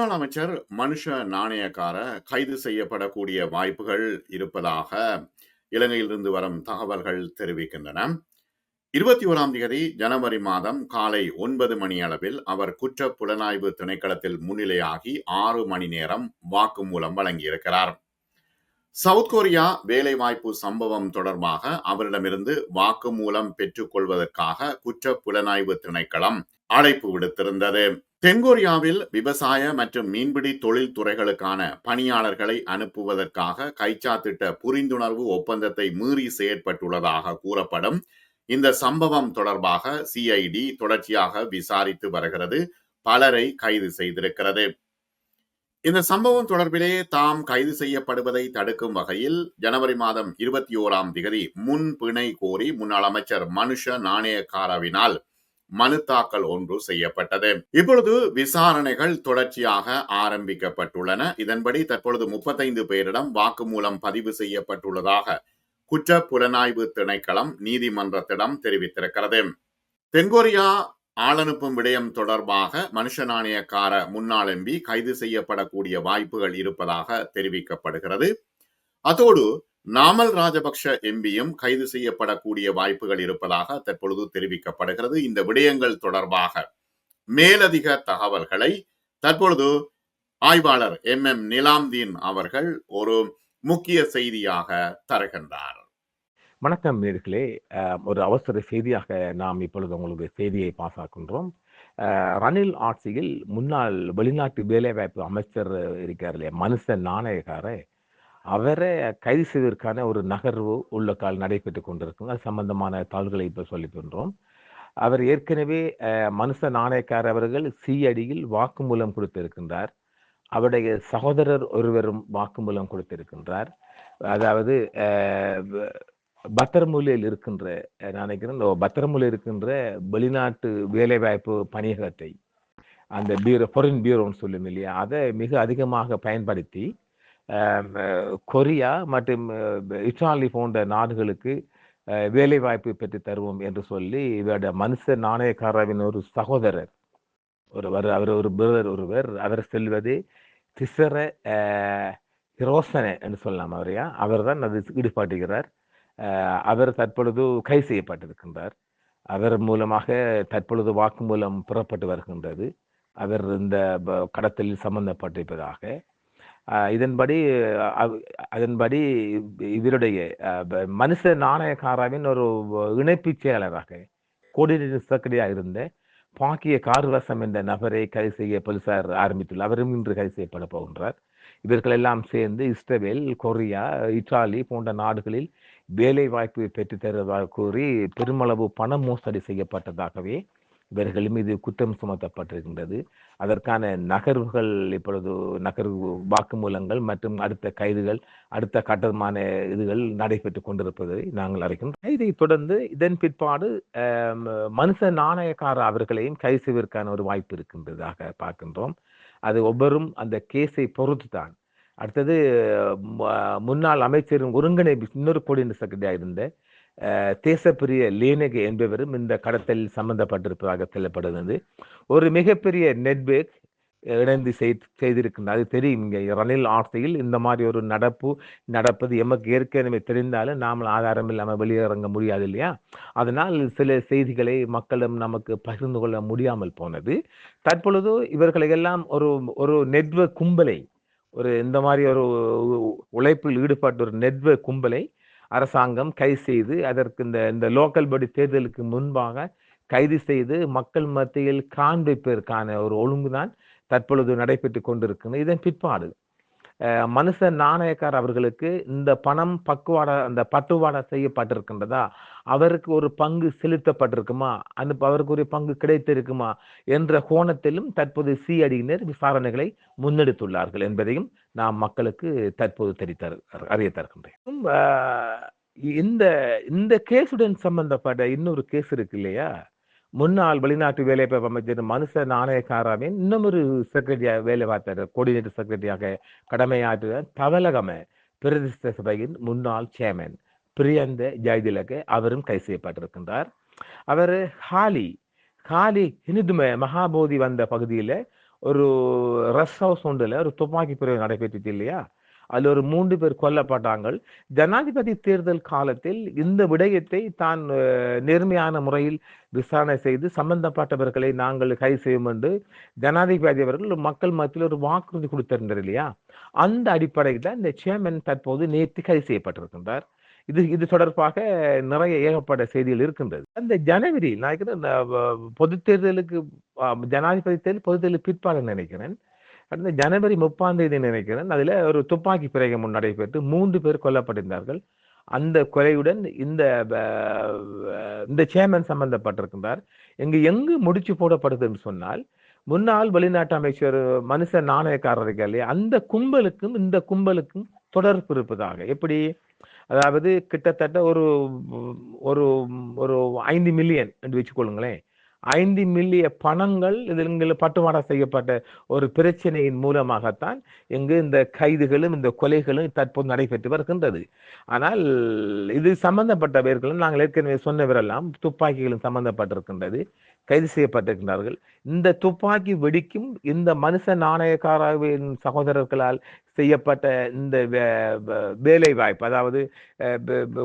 முன்னாள் அமைச்சர் மனுஷ நாணயக்கார கைது செய்யப்படக்கூடிய வாய்ப்புகள் இருப்பதாக இலங்கையிலிருந்து வரும் தகவல்கள் தெரிவிக்கின்றன. இருபத்தி ஓராம் தேதி ஜனவரி மாதம் காலை ஒன்பது மணி அளவில் அவர் குற்ற புலனாய்வு திணைக்களத்தில் முன்னிலையாகி ஆறு மணி நேரம் வாக்குமூலம் வழங்கியிருக்கிறார். சவுத் கொரியா வேலைவாய்ப்பு சம்பவம் தொடர்பாக அவரிடமிருந்து வாக்குமூலம் பெற்றுக்கொள்வதற்காக குற்ற புலனாய்வு திணைக்களம் அழைப்பு விடுத்திருந்தது. தென்கொரியாவில் விவசாய மற்றும் மீன்பிடி தொழில் துறைகளுக்கான பணியாளர்களை அனுப்புவதற்காக கைச்சாத்திட்ட புரிந்துணர்வு ஒப்பந்தத்தை மீறி செயற்பட்டுள்ளதாக கூறப்படும். இந்த சம்பவம் தொடர்பாக சிஐடி தொடர்ச்சியாக விசாரித்து வருகிறது. பலரை கைது செய்திருக்கிறது. இந்த சம்பவம் தொடர்பிலே தாம் கைது செய்யப்படுவதை தடுக்கும் வகையில் ஜனவரி மாதம் இருபத்தி ஓராம் திகதி முன் பிணை கோரி முன்னாள் அமைச்சர் மனுஷ நாணயக்காரவினால் மனு தாக்கல் ஒன்று செய்யப்பட்டது. இப்பொழுது விசாரணைகள் தொடர்ச்சியாக ஆரம்பிக்கப்பட்டுள்ளன. இதன்படி தற்பொழுது முப்பத்தைந்து பேரிடம் வாக்குமூலம் பதிவு செய்யப்பட்டுள்ளதாக குற்ற புலனாய்வு திணைக்களம் நீதிமன்றத்திடம் தெரிவித்திருக்கிறது. தென்கொரியா ஆளனுப்பும் விடயம் தொடர்பாக மனுஷ நாணயக்கார முன்னாள் எம்பி கைது செய்யப்படக்கூடிய வாய்ப்புகள் இருப்பதாக தெரிவிக்கப்படுகிறது. அதோடு நாமல் ராஜபக்ஷ எம்பியும் கைது செய்யப்படக்கூடிய வாய்ப்புகள் இருப்பதாக தற்பொழுது தெரிவிக்கப்படுகிறது. இந்த விடயங்கள் தொடர்பாக மேலதிக தகவல்களை தற்பொழுது ஆய்வாளர் எம் எம் நிலாம்தீன் அவர்கள் ஒரு முக்கிய செய்தியாக தருகின்றார். வணக்கம் நேர்களே. ஒரு அவசர செய்தியாக நாம் இப்பொழுது உங்களுக்கு செய்தியை பாசாக்கின்றோம் ரணில் ஆட்சியில் முன்னாள் வெளிநாட்டு வேலைவாய்ப்பு அமைச்சர் இருக்கார் இல்லையா? மனுஷன் நாணயக்கார அவரை கைது செய்வதற்கான ஒரு நகர்வு உள்ள கால் நடைபெற்று கொண்டிருக்கும். அது சம்பந்தமான தாள்களை இப்போ சொல்லிக்கின்றோம் அவர் ஏற்கனவே மனுஷ நாணயக்கார் அவர்கள் சிஅடியில் வாக்குமூலம் கொடுத்திருக்கின்றார். அவருடைய சகோதரர் ஒருவரும் வாக்குமூலம் கொடுத்திருக்கின்றார். அதாவது பத்திரமூலையில் இருக்கின்ற நினைக்கிறேன் பத்திரமூலையில் இருக்கின்ற வெளிநாட்டு வேலைவாய்ப்பு பணியகத்தை அந்த பியூரோ ஃபாரின் பியூரோன்னு சொல்லும் இல்லையா அதை மிக அதிகமாக பயன்படுத்தி கொரியா மற்றும் இட்டாலி போன்ற நாடுகளுக்கு வேலைவாய்ப்பு பெற்று தருவோம் என்று சொல்லி இவருடைய மனுஷ நாணயக்காரவின் ஒரு சகோதரர் ஒருவர் அவர் ஒரு பிரதர் ஒருவர் அவர் செல்வது திசர ஹிரோசனே என்று சொல்லலாம் அவரையா? அவர் தான் அது ஈடுபாட்டுகிறார் அவர் தற்பொழுது கை செய்யப்பட்டிருக்கின்றார். அவர் மூலமாக தற்பொழுது வாக்குமூலம் புறப்பட்டு வருகின்றது. அவர் இந்த கடத்தலில் சம்பந்தப்பட்டிருப்பதாக. இதன்படி அதன்படி இவருடைய மனுஷ நாணயக்காராவின் ஒரு இணைப்பு செயலராக கோடினேட்டர் செக்ரட்டரியாக இருந்த பாக்கிய கார்வசம் என்ற நபரை கைது செய்ய போலீசார் ஆரம்பித்துள்ளார் அவரும் இன்று கைது செய்யப்பட போகின்றார். இவர்கள் எல்லாம் சேர்ந்து இஸ்ரேல் கொரியா இத்தாலி போன்ற நாடுகளில் வேலை வாய்ப்பு பெற்றுத்தருவதாக கூறி பெருமளவு பண மோசடி செய்யப்பட்டதாகவே இவர்கள் மீது குற்றம் சுமத்தப்பட்டிருக்கின்றது. அதற்கான நகர்வுகள் இப்பொழுது நகர்வு வாக்குமூலங்கள் மற்றும் அடுத்த கைதுகள் அடுத்த கட்டமான இதுகள் நடைபெற்று கொண்டிருப்பதை நாங்கள் அறிகின்றோம். இதை தொடர்ந்து இதன் பிற்பாடு மனுஷ நாணயக்கார அவர்களையும் கைது செய்வதற்கான ஒரு வாய்ப்பு இருக்கின்றதாக பார்க்கின்றோம். அது ஒவ்வொரும் அந்த கேஸை பொறுத்து தான் அடுத்தது முன்னாள் அமைச்சரின் ஒருங்கிணைப்பு இன்னொரு கோடியின் செக்ரட்டரியாக இருந்த தேசப்பிரிய லேனகே என்பவரும் இந்த கடத்தலில் சம்பந்தப்பட்டிருப்பதாக சொல்லப்படுகிறது ஒரு மிகப்பெரிய நெட்வொர்க் இணைந்து செய்திருக்கின்றது அது தெரியும் இங்கே ரணில் ஆட்சியில் இந்த மாதிரி ஒரு நடப்பு நடப்பது எமக்கு ஏற்கனவே தெரிந்தாலும் நாம் ஆதாரம் இல்லாமல் வெளியிறங்க முடியாது இல்லையா? அதனால் சில செய்திகளை மக்களும் நமக்கு பகிர்ந்து கொள்ள முடியாமல் போனது. தற்பொழுது இவர்களை எல்லாம் ஒரு ஒரு நெட்வொர்க் கும்பலை ஒரு இந்த மாதிரி ஒரு உழைப்பில் ஈடுபட்ட ஒரு நெட்வொர்க் கும்பலை அரசாங்கம் கைது செய்து அதற்கு இந்த இந்த லோக்கல் படி தேர்தலுக்கு முன்பாக கைது செய்து மக்கள் மத்தியில் காண்பிப்பதற்கான ஒரு ஒழுங்குதான் தற்பொழுது நடைபெற்று கொண்டிருக்கிறது இதன் பிற்பாடு மனுஷ நாணயக்கார் அவர்களுக்கு இந்த பணம் பக்குவாட அந்த பட்டுவாடா செய்யப்பட்டிருக்கின்றதா? அவருக்கு ஒரு பங்கு செலுத்தப்பட்டிருக்குமா? அந்த அவருக்கு ஒரு பங்கு கிடைத்திருக்குமா? என்ற கோணத்திலும் தற்போது சிஅடியினர் விசாரணைகளை முன்னெடுத்துள்ளார்கள் என்பதையும் நாம் மக்களுக்கு தற்போது தெரிவித்தார் அறிய தருகின்றேன் இந்த இந்த கேஸுடன் சம்பந்தப்பட்ட இன்னொரு கேஸ் இருக்கு இல்லையா? முன்னாள் வெளிநாட்டு வேலைவாய்ப்பு அமைச்சர் மனுஷ நாணயக்காராவின் இன்னும் ஒரு செக்ரட்டரியா வேலை பார்த்தார் கோஆர்டினேட்டர் செக்ரட்டரியாக கடமையாற்ற தவலகம பிரதேச சபையின் முன்னாள் சேர்மன் பிரியந்த ஜெயதிலக அவரும் கைது செய்யப்பட்டிருக்கின்றார். அவர் ஹாலி ஹாலி ஹிந்தும மகாபோதி வந்த பகுதியில் ஒரு ரெஸ்ட் ஹவுஸ் ஒன்றில் ஒரு துப்பாக்கி பிரிவு நடைபெற்றுச்சு இல்லையா? அதில் ஒரு மூன்று பேர் கொல்லப்பட்டார்கள். ஜனாதிபதி தேர்தல் காலத்தில் இந்த விடயத்தை தான் நேர்மையான முறையில் விசாரணை செய்து சம்பந்தப்பட்டவர்களை நாங்கள் கைது செய்யும் என்று ஜனாதிபதி அவர்கள் மக்கள் மத்தியில் ஒரு வாக்குறுதி கொடுத்திருந்தார் இல்லையா? அந்த அடிப்படையில் தான் இந்த சேர்மன் தற்போது நேற்று கைது செய்யப்பட்டிருக்கின்றார். இது இது தொடர்பாக நிறைய ஏகப்பட்ட செய்திகள் இருக்கின்றது. அந்த ஜனவரி நான் பொது இந்த, பொதுத் தேர்தலுக்கு ஜனாதிபதி தேர்தல் பொது தேர்தல் பிற்பாடு நினைக்கிறேன். அடுத்த ஜனவரி முப்பாம் தேதி நினைக்கிறேன். அதில் ஒரு துப்பாக்கி பிரயோகம் நடைபெற்று மூன்று பேர் கொல்லப்பட்டிருந்தார்கள். அந்த கொலையுடன் இந்த இந்த சேர்மன் சம்பந்தப்பட்டிருக்கின்றார். இங்கு எங்கு முடிச்சு போடப்படுதுன்னு சொன்னால் முன்னாள் வெளிநாட்டு அமைச்சர் மனுஷ நாணயக்காரர் இல்லையா? அந்த கும்பலுக்கும் இந்த கும்பலுக்கும் தொடர்பு இருப்பதாக. எப்படி? அதாவது கிட்டத்தட்ட ஒரு ஒரு ஒரு ஐந்து மில்லியன் என்று வச்சுக்கொள்ளுங்களேன். ஐந்து மில்லிய பணங்கள் இதில் பட்டுமாடா செய்யப்பட்ட ஒரு பிரச்சனையின் மூலமாகத்தான் இங்கு இந்த கைதுகளும் இந்த கொலைகளும் தற்போது நடைபெற்று வருகின்றது. ஆனால் இது சம்பந்தப்பட்டவர்களும் நாங்கள் ஏற்கனவே சொன்னவரெல்லாம் துப்பாக்கிகளும் சம்பந்தப்பட்டிருக்கின்றது. கைது செய்யப்பட்டிருக்கின்றார்கள். இந்த துப்பாக்கி வெடிக்கும் இந்த மனுஷ நாணயக்காரவின் சகோதரர்களால் செய்யப்பட்ட இந்த வே- வேலை வாய்ப்பு அதாவது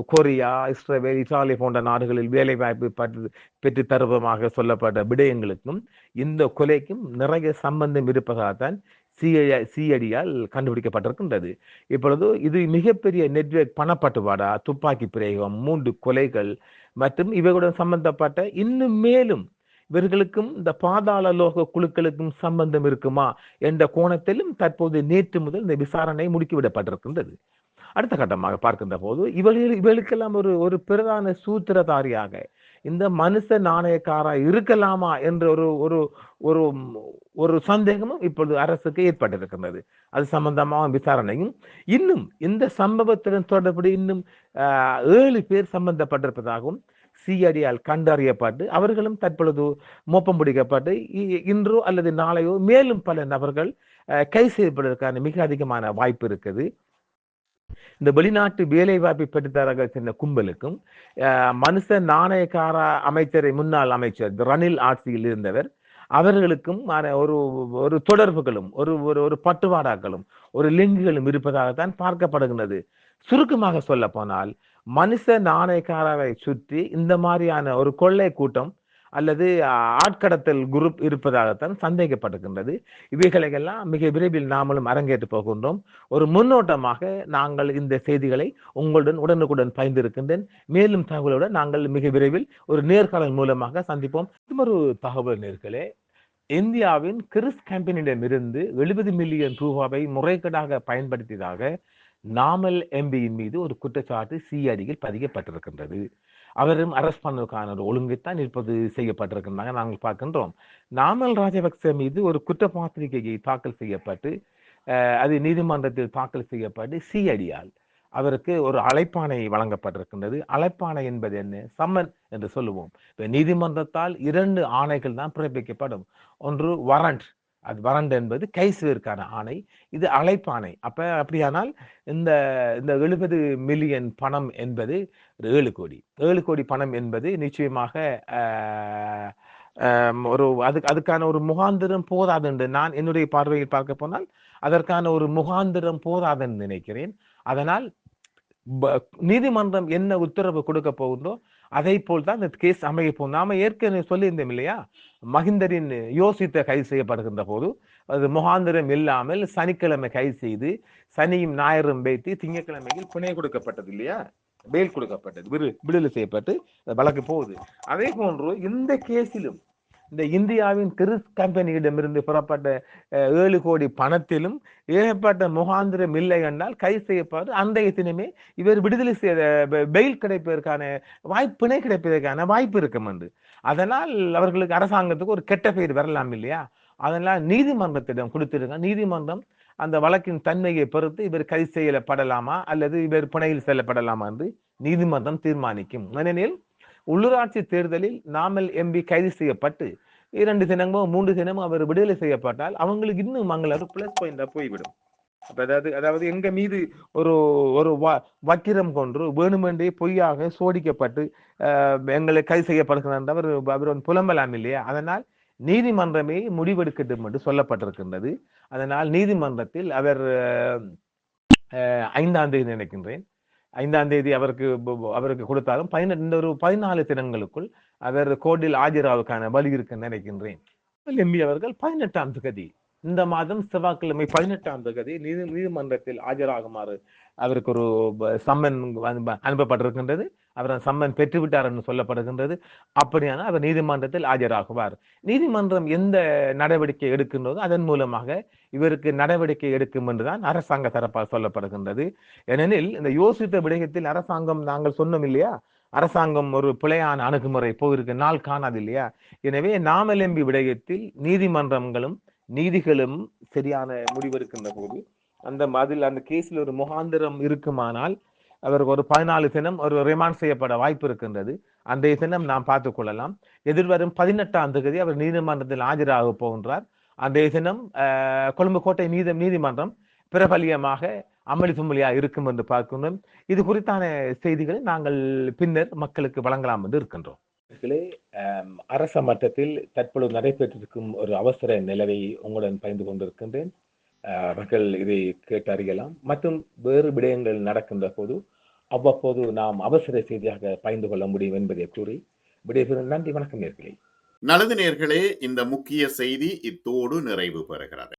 கொரியா இஸ்ரேல் இத்தாலி போன்ற நாடுகளில் வேலை வாய்ப்பு பற்று பெற்று பெற்றுத்தருவமாக சொல்லப்பட்ட விடயங்களுக்கும் இந்த கொலைக்கும் நிறைய சம்பந்தம் இருப்பதாகத்தான் சிஐ சிஐடியால் கண்டுபிடிக்கப்பட்டிருக்கின்றது. இப்பொழுது இது மிகப்பெரிய நெட்வொர்க் பணப்பட்டுவாடா துப்பாக்கி பிரயோகம் மூன்று கொலைகள் மற்றும் இவைகளுடன் சம்பந்தப்பட்ட இன்னும் மேலும் இவர்களுக்கும் இந்த பாதாள லோக குழுக்களுக்கும் சம்பந்தம் இருக்குமா என்ற கோணத்திலும் தற்போது நேற்று முதல் இந்த விசாரணை முடுக்கிவிடப்பட்டிருக்கின்றது. அடுத்த கட்டமாக பார்க்கின்ற போது இவர்கள் இவர்களுக்கெல்லாம் ஒரு ஒரு பிரதான சூத்திரதாரியாக இந்த மனுஷ நாணயக்காரா இருக்கலாமா என்ற ஒரு ஒரு ஒரு ஒரு சந்தேகமும் இப்பொழுது அரசுக்கு ஏற்பட்டிருக்கின்றது. அது சம்பந்தமாக விசாரணையும் இன்னும் இந்த சம்பவத்துடன் தொடர்புடைய இன்னும் ஏழு பேர் சம்பந்தப்பட்டிருப்பதாகவும் சிஐடியால் கண்டறியப்பட்டு அவர்களும் தற்பொழுது மோப்பம் பிடிக்கப்பட்டு இ- இன்றோ அல்லது நாளையோ மேலும் பல நபர்கள் கை கைது செய்யப்படுவதற்கான மிக அதிகமான வாய்ப்பு இருக்குது. இந்த வெளிநாட்டு வேலை வாய்ப்பை பெற்றுத்தரக சென்ற கும்பலுக்கும் அஹ், மனுஷ நாணயக்கார அமைச்சரை முன்னாள் அமைச்சர் ரணில் ஆட்சியில் இருந்தவர் அவர்களுக்கும் ஒரு ஒரு தொடர்புகளும் ஒரு ஒரு ஒரு பட்டுவாடாக்களும் ஒரு லிங்குகளும் இருப்பதாகத்தான் பார்க்கப்படுகின்றது. சுருக்கமாக சொல்ல போனால் மனுஷ நாணயக்காரரை சுற்றி இந்த மாதிரியான ஒரு கொள்ளை கூட்டம் அல்லது ஆட்கடத்தல் குரூப் இருப்பதாகத்தான் சந்தேகப்படுகின்றது. இவைகளையெல்லாம் மிக விரைவில் நாமளும் அரங்கேற்று போகின்றோம். ஒரு முன்னோட்டமாக நாங்கள் இந்த செய்திகளை உங்களுடன் உடனுக்குடன் பகிர்ந்திருக்கின்றேன். மேலும் தகவலுடன் நாங்கள் மிக விரைவில் ஒரு நேர்காணல் மூலமாக சந்திப்போம். ஒரு தகவல் நேர்களே இந்தியாவின் கிறிஸ் கம்பெனியிடமிருந்து எழுபது மில்லியன் ரூபாவை முறைகேடாக பயன்படுத்தியதாக நாமல் எம்பியின் மீது ஒரு குற்றச்சாட்டு சிஐடியில் பதிக்கப்பட்டிருக்கின்றது. அவரும் அரஸ்ட் பண்ணுவதற்கான ஒரு ஒழுங்கைத்தான் நிற்பது செய்யப்பட்டிருக்கின்றாங்க நாங்கள் பார்க்கின்றோம். நாமல் ராஜபக்ச மீது ஒரு குற்றப்பத்திரிகையை தாக்கல் செய்யப்பட்டு அது நீதிமன்றத்தில் தாக்கல் செய்யப்பட்டு சிஐடியால் அவருக்கு ஒரு அழைப்பாணை வழங்கப்பட்டிருக்கின்றது. அழைப்பாணை என்பது என்ன? சம்மன் என்று சொல்லுவோம். இப்போ நீதிமன்றத்தால் இரண்டு ஆணைகள் தான் பிறப்பிக்கப்படும். ஒன்று வரண்ட் அது வரண்டு என்பது கைசுவிற்கான ஆணை. இது அழைப்பாணை அப்ப அப்படியானால் இந்த இந்த எழுபது மில்லியன் பணம் என்பது ஒரு ஏழு கோடி. ஏழு கோடி பணம் என்பது நிச்சயமாக ஒரு அதுக்கு அதுக்கான ஒரு முகாந்திரம் போதாது என்று நான் என்னுடைய பார்வையில் பார்க்க போனால் அதற்கான ஒரு முகாந்திரம் போதாதுன்னு நினைக்கிறேன். அதனால் நீதிமன்றம் என்ன உத்தரவு கொடுக்க போகுதோ அதை போல் தான் இந்த கேஸ் அமைய போகும் நாம ஏற்கனவே சொல்லியிருந்தோம் இல்லையா? மகிந்தரின் யோசித்த கைது செய்யப்படுகின்ற போது அது முகாந்திரம் இல்லாமல் சனிக்கிழமை கைது செய்து சனியும் ஞாயிறும் வைத்து திங்கட்கிழமையில் பிணை கொடுக்கப்பட்டது இல்லையா? பெயில் கொடுக்கப்பட்டது விடு விடுதலை செய்யப்பட்டு வழக்கு போகுது. அதே போன்று இந்த கேஸிலும் இந்த இந்தியாவின் கிறிஸ் கம்பெனியிடமிருந்து புறப்பட்ட ஏழு கோடி பணத்திலும் ஏகப்பட்ட முகாந்திரம் இல்லை என்றால் கைது செய்யப்பட்டு அந்த தினமே இவர் விடுதலை செய்த பெயில் கிடைப்பதற்கான வாய்ப்பு பிணை கிடைப்பதற்கான வாய்ப்பு இருக்கும் என்று. அதனால் அவர்களுக்கு அரசாங்கத்துக்கு ஒரு கெட்ட பெயர் வரலாம் இல்லையா? அதனால் நீதிமன்றத்திடம் கொடுத்திருங்க. நீதிமன்றம் அந்த வழக்கின் தன்மையை பொறுத்து இவர் கைது செய்யப்படலாமா அல்லது இவர் புனையில் செல்லப்படலாமா என்று நீதிமன்றம் தீர்மானிக்கும். ஏனெனில் உள்ளூராட்சி தேர்தலில் நாமல் எம்பி கைது செய்யப்பட்டு இரண்டு தினமோ மூன்று தினமோ அவர் விடுதலை செய்யப்பட்டால் அவங்களுக்கு இன்னும் மங்கள பிளஸ் பாயிண்டா போய்விடும். அதாவது அதாவது எங்க மீது ஒரு ஒரு வ- வக்கிரம் கொன்று வேணுமென்றே பொய்யாக சோடிக்கப்பட்டு எங்களை கைது செய்யப்படுகிறார் அவர் அவர் வந்து புலம்பலாம் இல்லையா? அதனால் நீதிமன்றமே முடிவெடுக்கட்டும் என்று சொல்லப்பட்டிருக்கின்றது. அதனால் நீதிமன்றத்தில் அவர் ஐந்தாம் தேதி நினைக்கின்றேன். ஐந்தாம் தேதி அவருக்கு அவருக்கு கொடுத்தாலும் பதினெட்டு இந்த ஒரு பதினாலு தினங்களுக்குள் அவர் கோர்ட்டில் ஆஜராவுக்கான வழி இருக்குன்னு நினைக்கின்றேன். எம்பி அவர்கள் பதினெட்டாம் தகுதி இந்த மாதம் செவ்வாய்க்கிழமை பதினெட்டாம் தகுதி நீதி நீதிமன்றத்தில் ஆஜராகுமாறு அவருக்கு ஒரு சம்மன் அனுப்பப்பட்டிருக்கின்றது. அவர் சம்மன் பெற்றுவிட்டார் என்று சொல்லப்படுகின்றது. அப்படியான அவர் நீதிமன்றத்தில் ஆஜராகுவார். நீதிமன்றம் எந்த நடவடிக்கை எடுக்கின்றதோ அதன் மூலமாக இவருக்கு நடவடிக்கை எடுக்கும் என்றுதான் அரசாங்க தரப்பால் சொல்லப்படுகின்றது. ஏனெனில் இந்த யோசித்த விடயத்தில் அரசாங்கம் நாங்கள் சொன்னோம் இல்லையா? அரசாங்கம் ஒரு பிழையான அணுகுமுறை போயிருக்கு நாள் காணாது இல்லையா? எனவே நாமலம்பி விடயத்தில் நீதிமன்றங்களும் நீதிகளும் சரியான முடிவெடுக்கின்ற போது அந்த அதில் அந்த கேஸில் ஒரு முகாந்திரம் இருக்குமானால் அவருக்கு ஒரு பதினாலு தினம் ஒரு ரிமாண்ட் செய்யப்பட வாய்ப்பு இருக்கின்றது. அந்த தினம் நாம் பார்த்துக் கொள்ளலாம். எதிர்வரும் பதினெட்டாம் தேதி அவர் நீதிமன்றத்தில் ஆஜராக போகின்றார். அந்த தினம் கொழும்பு கோட்டை நீதி நீதிமன்றம் பிரபலியமாக அமளி தும்மலியா இருக்கும் என்று பார்க்கின்றோம். இது குறித்தான செய்திகளை நாங்கள் பின்னர் மக்களுக்கு வழங்கலாம் என்று இருக்கின்றோம். அரச மட்டத்தில் தற்பொழுது நடைபெற்றிருக்கும் ஒரு அவசர நிலவை உங்களுடன் பகிர்ந்து கொண்டிருக்கின்றேன். அவர்கள் இதை கேட்டு அறியலாம். மற்றும் வேறு விடயங்கள் நடக்கின்ற போது அவ்வப்போது நாம் அவசர செய்தியாக பயந்து கொள்ள முடியும் என்பதை கூறி விடைபெறும். நன்றி வணக்கம் நேர்களே. நல்லது நேர்களே இந்த முக்கிய செய்தி இத்தோடு நிறைவு பெறுகிறது.